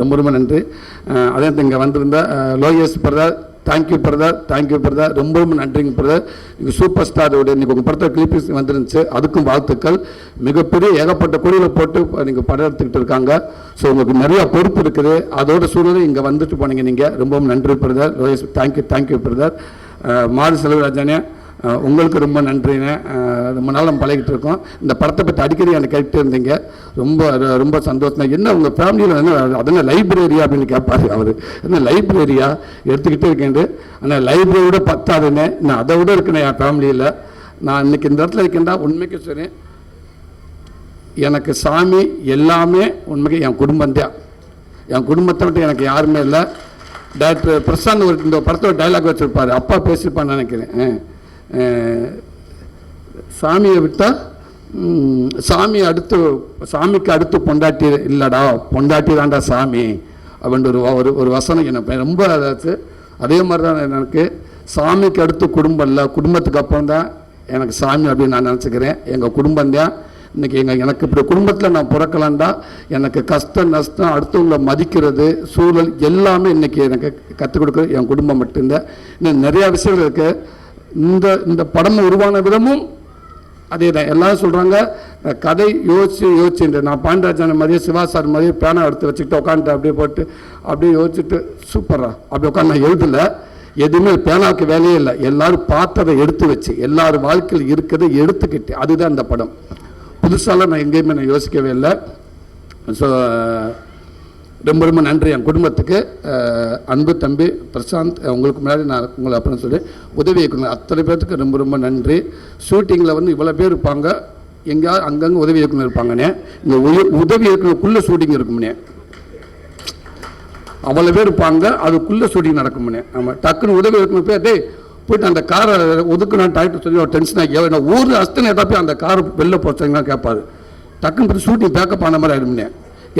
ரொம்ப ரொம்ப நன்றி. அதே இங்கே வந்திருந்த lowers Lokesh brother thank you brother thank you brother ரொம்ப ரொம்ப நன்றிங்க பிரதர் நீங்கள் சூப்பர் ஸ்டாரோட இன்றைக்கி உங்கள் படத்தை கிளிப்பிஸ் வந்துருந்துச்சு. அதுக்கும் வாழ்த்துக்கள். மிகப்பெரிய ஏகப்பட்ட குழியில் போட்டு நீங்கள் படம் எடுத்துக்கிட்டு இருக்காங்க. ஸோ உங்களுக்கு நிறையா பொறுப்பு இருக்குது. அதோட சூழ்நிலை இங்கே வந்துட்டு போனீங்க நீங்கள் ரொம்பவும் நன்றி brother lowers thank you thank you brother மாறு செல்வராஜனே உங்களுக்கு ரொம்ப நன்றிண்ணே ரொம்ப நாள் நம்ம பழகிட்டு இருக்கோம். இந்த படத்தை பற்றி அடிக்கடி எனக்கு கேட்டு இருந்தீங்க. ரொம்ப ரொம்ப சந்தோஷம் என்ன உங்கள் ஃபேமிலியில் என்ன அதென்ன லைப்ரரியா அப்படின்னு கேட்பாரு அவர். என்ன லைப்ரரியா எடுத்துக்கிட்டே இருக்கேன் ஆனால் லைப்ரரியோட பத்தாதுன்னு. நான் அதை விட இருக்கேன் என் ஃபேமிலியில் நான் இன்னைக்கு இந்த இடத்துல இருக்கேன்டா உண்மைக்கு சொல்றேன் எனக்கு சாமி எல்லாமே உண்மைக்கு என் குடும்பம் தான் என் குடும்பத்தை விட்டு எனக்கு யாருமே இல்லை. டாக்டர் பிரசாந்த் ஒரு இந்த படத்தோட டைலாக் வச்சுருப்பார். அப்பா பேசியிருப்பான்னு நினைக்கிறேன். சாமியை விட்டால் சாமி அடுத்து சாமிக்கு அடுத்து பொண்டாட்டி இல்லைடா பொண்டாட்டி தான்டா சாமி அப்படின்ற ஒரு ஒரு ஒரு வசனம் எனக்கு ரொம்ப அதாச்சு அதே மாதிரி தான் எனக்கு சாமிக்கு அடுத்து குடும்பம் இல்லை குடும்பத்துக்கு அப்புறம் தான் எனக்கு சாமி அப்படின்னு நான் நினச்சிக்கிறேன். எங்கள் குடும்பம் தான் இன்னைக்கு எங்கள் எனக்கு இப்படி குடும்பத்தில் நான் பிறக்கலாண்டா எனக்கு கஷ்டம் நஷ்டம் அடுத்தவங்களை மதிக்கிறது சூழல் எல்லாமே இன்றைக்கி எனக்கு கற்றுக் கொடுக்குறது என் குடும்பம் மட்டும்தான் இன்னும் நிறையா விஷயங்கள் இருக்குது இந்த இந்த படம் உருவான விதமும் அதே தான் எல்லாரும் சொல்கிறாங்க கதை யோசிச்சு யோசிச்சுட்டு நான் பாண்டராஜன் மாதிரியே சிவா சார் மாதிரியே பேனா எடுத்து வச்சுக்கிட்டு உட்காந்துட்டு அப்படியே போட்டு அப்படியே யோசிச்சுட்டு சூப்பரா அப்படி உட்காந்து நான் எழுதலை. எதுவுமே பேனாவுக்கு வேலையே இல்லை. எல்லாரும் பார்த்ததை எடுத்து வச்சு எல்லாரும் வாழ்க்கையில் இருக்கிறத எடுத்துக்கிட்டு அதுதான் அந்த படம். புதுசாலாம் நான் எங்கேயுமே நான் யோசிக்கவே இல்லை. ஸோ ரொம்ப ரொம்ப நன்றி என் குடும்பத்துக்கு. அன்பு தம்பி பிரசாந்த் உங்களுக்கு முன்னாடி நான் உங்களை அப்படின்னு சொல்லி உதவி இயக்குனர் அத்தனை பேர்த்துக்கு ரொம்ப ரொம்ப நன்றி. ஷூட்டிங்கில் வந்து இவ்வளோ பேர் இருப்பாங்க. எங்கேயாவது அங்கங்கே உதவி இயக்குனர் இருப்பாங்கண்ணே. இந்த உதவி இயக்குனருக்குள்ளே ஷூட்டிங் இருக்கும்னே அவ்வளோ பேர் இருப்பாங்க. அதுக்குள்ளே ஷூட்டிங் நடக்கும்னே ஆமாம் டக்குன்னு உதவி இயக்குனர் போய் டேய் போயிட்டு அந்த காரை ஒதுக்குனான்னு டாக்டர் சொல்லி ஒரு டென்ஷன் ஆகி நான் ஊர் அஸ்தனை ஏட்டா போய் அந்த கார் வெளில போச்சாங்கன்னா கேட்பாரு டக்குன்னு போய் ஷூட்டிங் பேக்கப் ஆன மாதிரி ஆயிடும்னே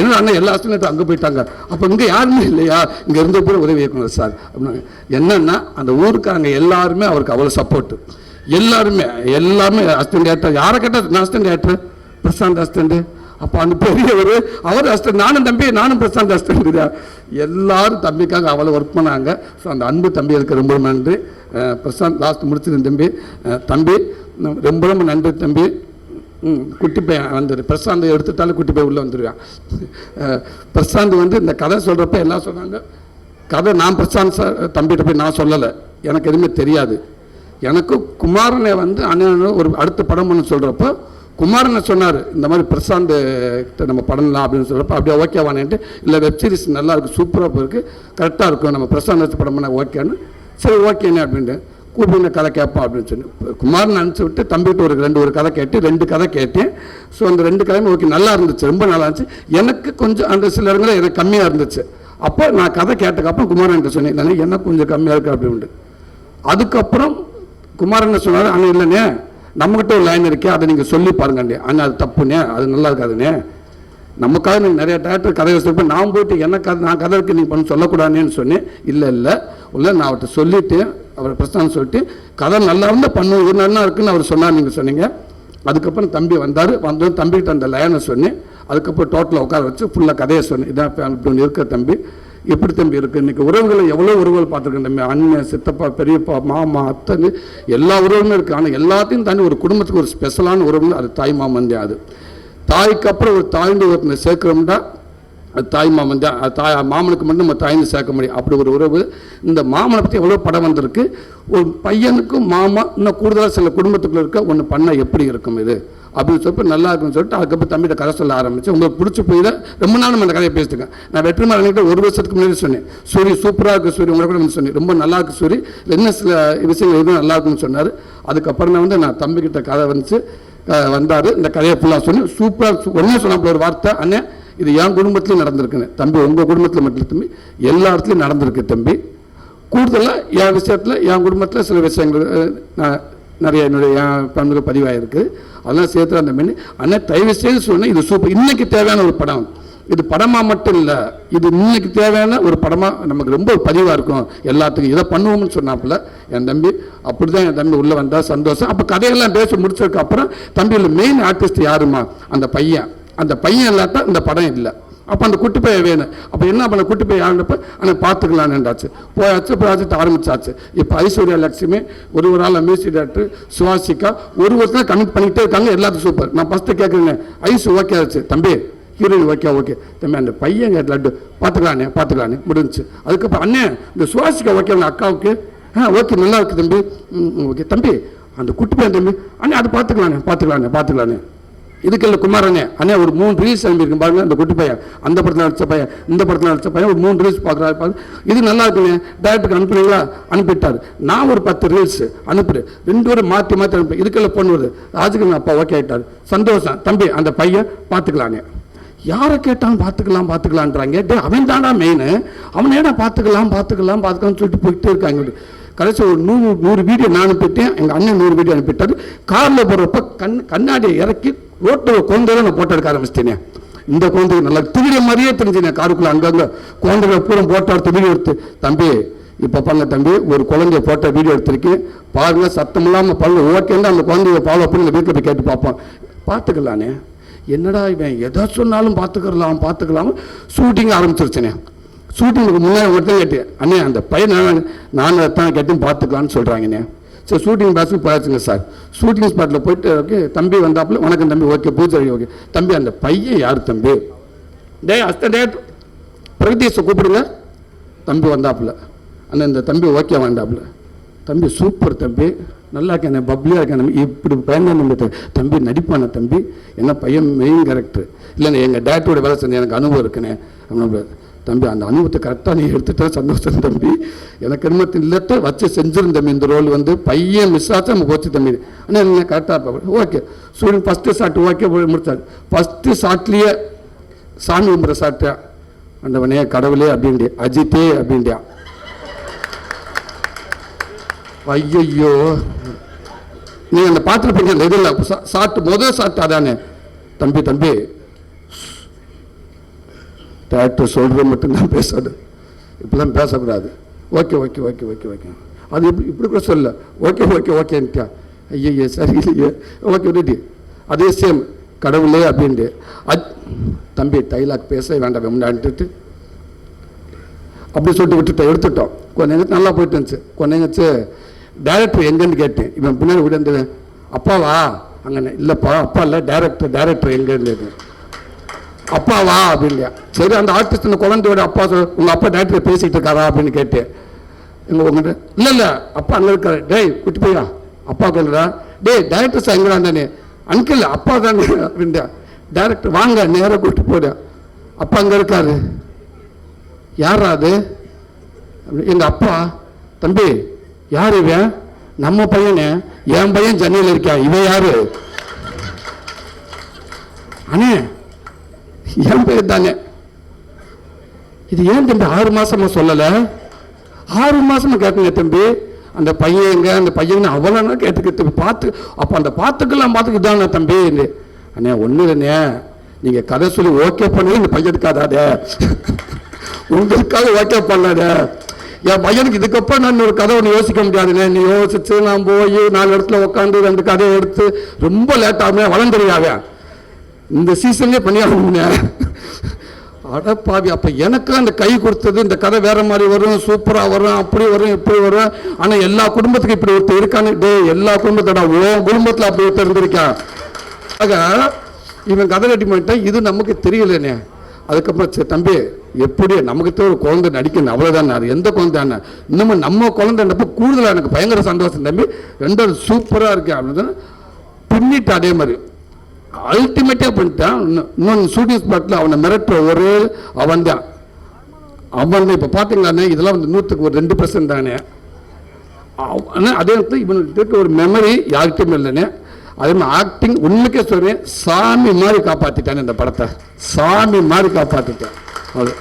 என்ன அண்ணன் எல்லா அஸ்தனையும் அங்கே போயிட்டாங்க? அப்போ இங்கே யாருமே இல்லையா? இங்கே இருந்த போய் உதவி இயக்குனர் சார். அப்படின்னாங்க என்னன்னா அந்த ஊருக்காரங்க எல்லாருமே அவருக்கு அவ்வளோ சப்போர்ட்டு எல்லாருமே எல்லாமே அஸ்டன்ட் டேரக்டர் யாரை கேட்டால் நான் டேரக்டர் பிரசாந்த் அஸ்டண்ட் அப்போ அந்த பெரியவர் அவர் அஸ்டன்ட் நானும் தம்பி நானும் பிரசாந்த் அஸ்டண்ட் எல்லாரும் தம்பிக்காக அவ்வளோ ஒர்க் பண்ணாங்க. ஸோ அந்த அன்பு தம்பி அதுக்கு ரொம்ப நன்றி. பிரசாந்த் லாஸ்ட் முடிச்சிருந்த தம்பி. தம்பி ரொம்ப ரொம்ப நன்றி தம்பி. குட்டி பையன் வந்துடு பிரசாந்த் எடுத்துட்டாலும் குட்டி பையன் உள்ளே வந்துடுவான் பிரசாந்த் வந்து இந்த கதை சொல்கிறப்ப எல்லாம் சொன்னாங்க? கதை நான் பிரசாந்த் சார் தம்பிகிட்ட போய் நான் சொல்லலை. எனக்கு எதுவுமே தெரியாது. எனக்கு குமாரனை வந்து அண்ணன் ஒரு அடுத்த படம் பண்ண சொல்கிறப்போ குமாரனை சொன்னார் இந்த மாதிரி பிரசாந்த் கிட்ட நம்ம படம்லாம் அப்படின்னு சொல்கிறப்ப அப்படியே ஓகேவானேன்ட்டு இல்லை வெப் சீரிஸ் நல்லா இருக்குது சூப்பராக இருக்குது கரெக்டாக இருக்கும். நம்ம பிரசாந்த் வச்சு படம் பண்ண ஓகேன்னு சரி ஓகேண்ணே அப்படின்ட்டு. கூப்பிட்டு கதை கேட்போம் அப்படின்னு சொல்லி குமார்னு அனுப்பிச்சு விட்டு தம்பிகிட்ட ஒரு ரெண்டு ஒரு கதை கேட்டு ரெண்டு கதை கேட்டேன். ஸோ அந்த ரெண்டு கதையும் ஓகே நல்லா இருந்துச்சு ரொம்ப நல்லா இருந்துச்சு. எனக்கு கொஞ்சம் அந்த சில இடங்களில் எனக்கு கம்மியாக இருந்துச்சு. அப்போ நான் கதை கேட்டக்கப்புறம் குமாரன் சொன்னேன் இல்லைண்ணே எனக்கு கொஞ்சம் கம்மியாக இருக்குது அப்படின்ட்டு அதுக்கப்புறம் குமாரன் என்ன சொன்னார் ஆனால் இல்லைண்ணே நம்மகிட்ட ஒரு லைன் இருக்கே அதை நீங்கள் சொல்லி பாருங்கண்டே ஆனால் அது தப்புண்ணே அது நல்லா இருக்காதுண்ணே. நமக்காக நீங்கள் நிறைய டேரக்டர் கதை வச்சிருப்பேன் நான் போயிட்டு என்ன கதை நான் கதை இருக்கு நீ பண்ண சொல்லக்கூடாதுன்னு சொன்னேன். இல்லை இல்லை இல்லை நான் அவர்கிட்ட சொல்லிவிட்டு அவர் பிரச்சனை சொல்லிட்டு கதை நல்லா இருந்தால் பண்ணுவோம் ஒரு நல்லா இருக்குன்னு அவர் சொன்னார் நீங்கள் சொன்னீங்க. அதுக்கப்புறம் தம்பி வந்தார் வந்தோம் தம்பிகிட்ட அந்த லயனை சொன்னேன். அதுக்கப்புறம் டோட்டலாக உட்கார வச்சு ஃபுல்லாக கதையை சொன்னேன். இதான் இப்ப இப்படி ஒன்று இருக்க தம்பி. எப்படி தம்பி இருக்குது இன்றைக்கி உறவுகளை எவ்வளோ உறவுகள் பார்த்துருக்கேன் தம்பி? அண்ணன் சித்தப்பா பெரியப்பா மாமா அத்தனு எல்லா உறவுமே இருக்குது ஆனால் எல்லாத்தையும் தாண்டி ஒரு குடும்பத்துக்கு ஒரு ஸ்பெஷலான உறவுன்னு அது தாய் மாமன் அது. தாய்க்கு அப்புறம் ஒரு தாய்ந்து ஒருத்தனை சேர்க்குறோம்னா தாய் மாமன் தான் தாய் மாமனுக்கு மட்டும் நம்ம தாய்ந்து சேர்க்க முடியும். அப்படி ஒரு உறவு. இந்த மாமனை பற்றி எவ்வளோ படம் வந்திருக்கு ஒரு பையனுக்கும் மாமா இன்னும் கூடுதலாக சில குடும்பத்துக்குள்ள இருக்க ஒன்று பண்ணால் எப்படி இருக்கும் இது? அப்படின்னு சொல்லிட்டு நல்லா இருக்குன்னு சொல்லிட்டு அதுக்கப்புறம் தம்பிகிட்ட கதை சொல்ல ஆரம்பிச்சு உங்களுக்கு பிடிச்சி போய் தான் ரொம்ப நாள் நம்ம அந்த கதையை பேசிட்டுருக்கேன். நான் வெற்றிமாறன்கிட்ட ஒரு வருஷத்துக்கு முன்னாடி சொன்னேன். சூரிய சூப்பராக இருக்குது சூரிய உங்களை கூட சொன்னேன். ரொம்ப நல்லா இருக்கு சூரி. என்ன சில விஷயங்கள் எதுவும் நல்லா இருக்குன்னு சொன்னார். அதுக்கப்புறம் வந்து நான் தம்பிக்கிட்ட கதை வந்துச்சு. வந்தார். இந்த கதையை ஃபுல்லாக சொன்னேன். சூப்பராக ஒன்றே சொன்ன ஒரு வார்த்தை அண்ணன் இது என் குடும்பத்துலையும் நடந்திருக்குன்னு. தம்பி உங்கள் குடும்பத்தில் மட்டும் தம்பி எல்லா இடத்துலையும் நடந்திருக்கு தம்பி. கூடுதலாக என் விஷயத்தில் என் குடும்பத்தில் சில விஷயங்கள் நான் நிறைய என்னுடைய என் பண்புகள் பதிவாயிருக்கு. அதெல்லாம் சேர்த்து அந்த மென்னு அண்ணன் தயவு செய்து சொன்னேன் இது சூப்பர். இன்றைக்கி தேவையான ஒரு படம். இது படமாக மட்டும் இல்லை இது இன்னைக்கு தேவையான ஒரு படமாக நமக்கு ரொம்ப பதிவாக இருக்கும். எல்லாத்துக்கும் இதை பண்ணுவோம்னு சொன்னாப்புல என் தம்பி. அப்படி தான் என் தம்பி உள்ளே வந்தால் சந்தோஷம். அப்போ கதையெல்லாம் பேச முடிச்சதுக்கப்புறம் தம்பியில் மெயின் ஆர்டிஸ்ட் யாருமா? அந்த பையன். அந்த பையன் இல்லாட்டா இந்த படம் இல்லை. அப்போ அந்த குட்டி பையன் வேணும். அப்போ என்ன பண்ண? குட்டி பையன் ஆனப்ப ஆனால் பார்த்துக்கலான்னுண்டாச்சு போயாச்சு ப்ராஜெக்ட் ஆரம்பிச்சாச்சு. இப்போ ஐஸ்வர்யா லட்சுமி ஒரு ஒரு ஆள் மியூசிக் டேரக்டர் சுவாசிகா ஒரு வருஷம் கமிட் பண்ணிக்கிட்டே இருக்காங்க. எல்லாத்துக்கும் சூப்பர் நான் ஃபஸ்ட்டு கேட்குறேன் ஐஸ் ஓகே ஆச்சு. தம்பி ஹீரோயின் ஓகே ஓகே தம்பி அந்த பையன் லட்டு பார்த்துக்கலானே பார்த்துக்கலானே. முடிஞ்சுச்சு. அதுக்கப்புறம் அண்ணே இந்த சுவாசிக்கா ஓகே அவங்க அக்காவுக்கு? ஆ ஓகே நல்லா இருக்கு தம்பி. ம், ம், ஓகே தம்பி அந்த குட்டி பையன் தம்பி அண்ணே அது பார்த்துக்கலானே பார்த்துக்கலானே பார்த்துக்கலானே. இதுக்கல்ல குமாரங்க அண்ணே ஒரு மூணு ரீல்ஸ் அனுப்பியிருக்கு பாருங்க அந்த குட்டி பையன் அந்த படத்தில் நடித்த பையன் இந்த படத்தில் நடித்த பையன் ஒரு மூணு ரீல்ஸ் பார்க்குறாரு பாருங்க இது நல்லா இருக்குங்க டேரக்டருக்கு அனுப்புறீங்களா அனுப்பிட்டார். நான் ஒரு பத்து ரீல்ஸ் அனுப்புறேன். ரெண்டு பேரும் மாற்றி மாற்றி அனுப்பு இதுக்கெல்லாம் பொண்ணு வருது. ராஜுக்கு அப்பா ஓகே ஆகிட்டார் சந்தோஷம். தம்பி அந்த பையன் பார்த்துக்கலானே. யாரை கேட்டாலும் பார்த்துக்கலாம் பார்த்துக்கலான்றாங்க. டே அவன் தானா மெயின் அவன் ஏடா பார்த்துக்கலாம் பார்த்துக்கலாம் பார்த்துக்கலாம்னு சொல்லிட்டு போயிட்டே இருக்காங்க. கடைசி ஒரு நூறு நூறு வீடியோ நான் அனுப்பிட்டேன். எங்கள் அண்ணன் நூறு வீடியோ அனுப்பிட்டாரு. காரில் போகிறப்ப கண் கண்ணாடியை இறக்கி ரோட்டில் குழந்தையில நான் போட்டோ எடுக்க ஆரம்பிச்சிட்டேனே. இந்த குழந்தைக்கு நல்லா திருடிய மாதிரியே தெரிஞ்சுனேன். காருக்குள்ளே அங்கங்கே குழந்தைகளை பூரா போட்டோ எடுத்து வீடியோ எடுத்து தம்பி இப்போ பண்ண தம்பி ஒரு குழந்தைய போட்டோ வீடியோ எடுத்திருக்கேன். பாருங்க சத்தம் இல்லாமல் பாருங்க. ஓகேன்னு அந்த குழந்தைய ஃபாலோ பண்ணி இந்த வீட்டில் போய் கேட்டு பார்ப்போம் பார்த்துக்கலானே. என்னடா இவன் எதை சொன்னாலும் பார்த்துக்கலாம் பார்த்துக்கலாம் ஷூட்டிங் ஆரம்பிச்சிருச்சேனே. ஷூட்டிங்க்கு முன்னாடி ஒருத்தன் கேட்டேன் அண்ணே அந்த பையன் நான் நான் தான் கேட்டும் பார்த்துக்கலான்னு சொல்கிறாங்கண்ணே சரி ஷூட்டிங் பாஸ்க்கு போயாச்சுங்க சார். ஷூட்டிங் ஸ்பாட்டில் போயிட்டு ஓகே தம்பி வந்தாப்புல வணக்கம் தம்பி ஓகே பூஜை ஓகே. தம்பி அந்த பையன் யார் தம்பி? டே அஸ்த டேட் பிரகதீஷை கூப்பிடுங்க. தம்பி வந்தாப்புல. அண்ணன் இந்த தம்பி ஓகே வந்தாப்புல. தம்பி சூப்பர் தம்பி. நல்லா இருக்கேன் பப்ளியாக இருக்கேன் இப்படி பையன் நம்ம தம்பி நடிப்பான தம்பி. என்ன பையன் மெயின் கேரக்டர் இல்லைண்ணே எங்கள் டேட்டோட வேலை செஞ்ச எனக்கு அனுபவம் இருக்குண்ணே. அப்படின்னு தம்பி அந்த அனுபவத்தை கரெக்டாக நீ எடுத்துட்டா சந்தோஷம் தம்பி. எனக்கு என்னத்தின் இல்லத்தை வச்சு செஞ்சிருந்தேன் இந்த ரோல் வந்து. பையன் மிஸ் ஆச்சு நம்ம போச்சு தம்பி ஆனால் நீங்கள் கரெக்டாக இருப்பா okay student first shot okay முடிச்சாரு. First ஷாட்லேயே சாமி கும்பிட்ற ஷாட்டா அந்தவனே கடவுளே அப்படின்ட்டு அஜித்தே அப்படின்ட்டியா ஐயோ நீ அந்த பார்த்துருப்பீங்க இந்த இதில். சாட்டு முதல் சாட்டு அதானே. தம்பி தம்பி டேரக்டர் சொல்கிறது மட்டும்தான் பேசணும். இப்படிலாம் பேசக்கூடாது. Okay okay okay okay okay அது இப்படி இப்படி கூட சொல்ல ஓகே ஓகே ஓகேன்ட்டா ஐயய்யே சரி இல்லையே ஓகே விட்டு. அதே சேம் கடவுளே அப்படின்ட்டு. அத் தம்பி டைலாக் பேச வேண்டாம். வேண்டான்ட்டு அப்படி சொல்லிட்டு விட்டுட்டோம். எடுத்துட்டோம். கொஞ்சம் எங்கே நல்லா போயிட்டு இருந்துச்சு. கொஞ்சம் நேரச்சு டேரக்டர் எங்கேன்னு கேட்டேன். இவன் பின்னாடி விட இருந்தது அப்பாவா? அங்கே இல்லைப்பா அப்பா இல்லை. டேரக்டர் டேரக்டர் எங்கன்னு அப்பாவா அப்படின்லையா சரி அந்த ஆர்டிஸ்ட் அந்த குழந்தையோட அப்பா சொல் உங்கள் அப்பா டேரக்டர் பேசிகிட்டு இருக்காரா? அப்படின்னு கேட்டேன் எங்கள் உங்கள்கிட்ட இல்லை இல்லை அப்பா அங்கே இருக்காரு. டேய் குட்டி பையா அப்பா சொல்கிறா டேய் டேரக்டர் சார் எங்கடா தானே அங்கிள் அப்பா தானே அப்படின்டா டேரக்டர் வாங்க நேராக கூப்பிட்டு போட. அப்பா அங்கே இருக்காரு. யாரா அது? எங்கள் அப்பா. தம்பி யார் இவன்? நம்ம பையனு. என் பையன் சென்னையில் இருக்கான் இவன் யாரு? அண்ணே என் பேர் தாங்க இது ஏன் தம்பி ஆறு மாசமா சொல்லல? ஆறு மாசமா கேட்குங்க தம்பி. அந்த பையன் எங்க? அந்த பையன் அவ்வளோ கேட்டுக்கிட்டு பார்த்து அப்போ அந்த பார்த்துக்கெல்லாம் பார்த்துக்கிட்டு தானே தம்பி? அண்ணே ஒன்றும் இல்லைண்ணே. நீங்கள் கதை சொல்லி ஓகே பண்ணி இந்த பையனுக்காதாதே உங்களுக்காக ஓகே பண்ணாத. என் பையனுக்கு இதுக்கப்புறம் நான் ஒரு கதை ஒன்று யோசிக்க முடியாதுண்ணே. நீ யோசிச்சு நான் போய் நாலு இடத்துல உட்காந்து ரெண்டு கதையை எடுத்து ரொம்ப லேட்டாகுமே ஆகுமே வளர்ந்துருக்காவே இந்த சீசன்லேயே அட அடப்பாவி அப்போ எனக்கு அந்த கை கொடுத்தது இந்த கதை வேற மாதிரி வரும் சூப்பராக வரும் அப்படி வரும் இப்படி வரும். ஆனால் எல்லா குடும்பத்துக்கும் இப்படி ஒருத்தர் இருக்கான்னு டே எல்லா குடும்பத்தோட ஓ குடும்பத்தில் அப்படி ஒருத்தர் இருந்திருக்கான். ஆக இவன் கதை கட்டி பண்ணிட்டான் இது நமக்கு தெரியலண்ணே அதுக்கப்புறம் சரி தம்பி எப்படி நமக்கு ஒரு குழந்தை நடிக்கணும் அவ்வளோதானே அது எந்த குழந்தைன்னு இன்னமும் நம்ம குழந்தைன்றப்ப கூடுதலாக எனக்கு பயங்கர சந்தோஷம் தம்பி. ரெண்டாவது சூப்பராக இருக்கு அப்படின்னு பின்னிட்டு அதே மாதிரி. அல்டிமேட்டாக பண்ணிட்டான் இன்னும் இன்னொன்று ஷூட்டிங் ஸ்பாட்டில் அவனை மிரட்டுற ஒரே அவன் தான். அவன் இப்போ பார்த்தீங்களாண்ணே இதெல்லாம் வந்து நூற்றுக்கு ஒரு ரெண்டு பர்சன்ட் தானே. ஆனால் அதே நேரத்தில் இவனுக்கு இருக்க ஒரு மெமரி யார்கிட்டையும் இல்லைண்ணே. அதே மாதிரி ஆக்டிங் உண்மைக்கே சொல்கிறேன் சாமி மாதிரி காப்பாற்றிட்டானே இந்த படத்தை. சாமி மாதிரி காப்பாற்றிட்டேன் அது.